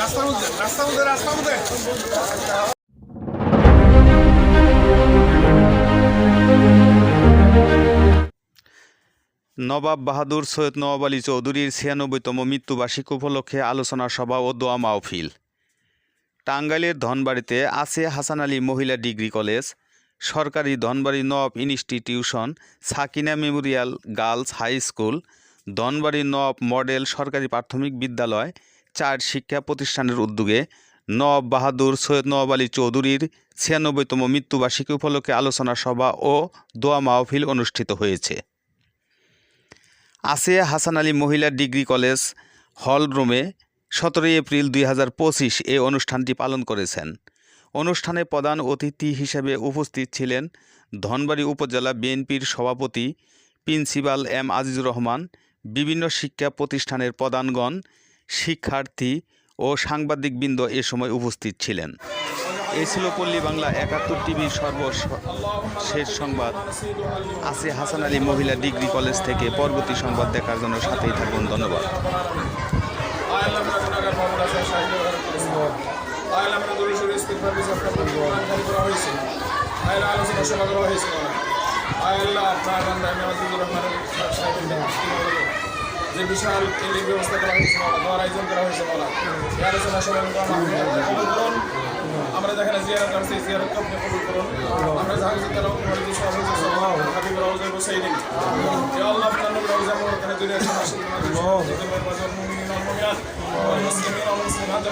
রাস্তার মধ্যে রাস্তার মধ্যে রাস্তার মধ্যে। নবাব বাহাদুর সৈয়দ নওয়াব আলী চৌধুরীর ছিয়ানব্বইতম মৃত্যুবার্ষিকী উপলক্ষে আলোচনা সভা ও দোয়া মাহফিল। টাঙ্গাইলের ধনবাড়িতে আছে হাসান আলী মহিলা ডিগ্রি কলেজ, সরকারি ধনবাড়ি নব institution, Sakina memorial girls high school, Dhanbari নব মডেল সরকারি প্রাথমিক বিদ্যালয় চার শিক্ষা প্রতিষ্ঠানের উদ্যোগে নব বাহাদুর সৈয়দ নওয়াব আলী চৌধুরীর ছিয়ানব্বইতম মৃত্যুবার্ষিকী উপলক্ষে আলোচনা সভা ও দোয়া মাহফিল অনুষ্ঠিত হয়েছে। আসিয়া হাসান আলী মহিলা ডিগ্রি কলেজ হল রুমে সতেরোই এপ্রিল দুই হাজার পঁচিশ এ অনুষ্ঠানটি পালন করেছেন। অনুষ্ঠানে প্রধান অতিথি হিসেবে উপস্থিত ছিলেন ধনবাড়ী উপজেলা বিএনপির সভাপতি প্রিন্সিপাল এম আজিজুর রহমান, বিভিন্ন শিক্ষা প্রতিষ্ঠানের প্রধানগণ শিক্ষার্থী ও সাংবাদিকবৃন্দ এ সময় উপস্থিত ছিলেন। এই ছিল পল্লী বাংলা একাত্তর টিভির সর্বশেষ সংবাদ। আছে হাসান আলী মহিলা ডিগ্রি কলেজ থেকে পরবর্তী সংবাদ দেখার জন্য সাথেই থাকুন, ধন্যবাদ। আপনার যে বিশাল বিল্ডিং ব্যবস্থা করা হয়েছে দেওয়ার আয়োজন করা হয়েছে বলা এই আলোচনা সবাই আমরা যেখানে জিয়ারত আসছি জিয়ারত আপনি কবুল করুন। আমরা যাহা কিছু তারা করে যে সব হয়েছে হাবিব রওজা বসাইনি ইয়া আল্লাহ আপনার নূর রওজা মুবারকানে জুড়ে আছেন আসুন মুমিনিন ওয়াল মুমিনাত ওয়াল মুসলিমিন ওয়াল মুসলিমাত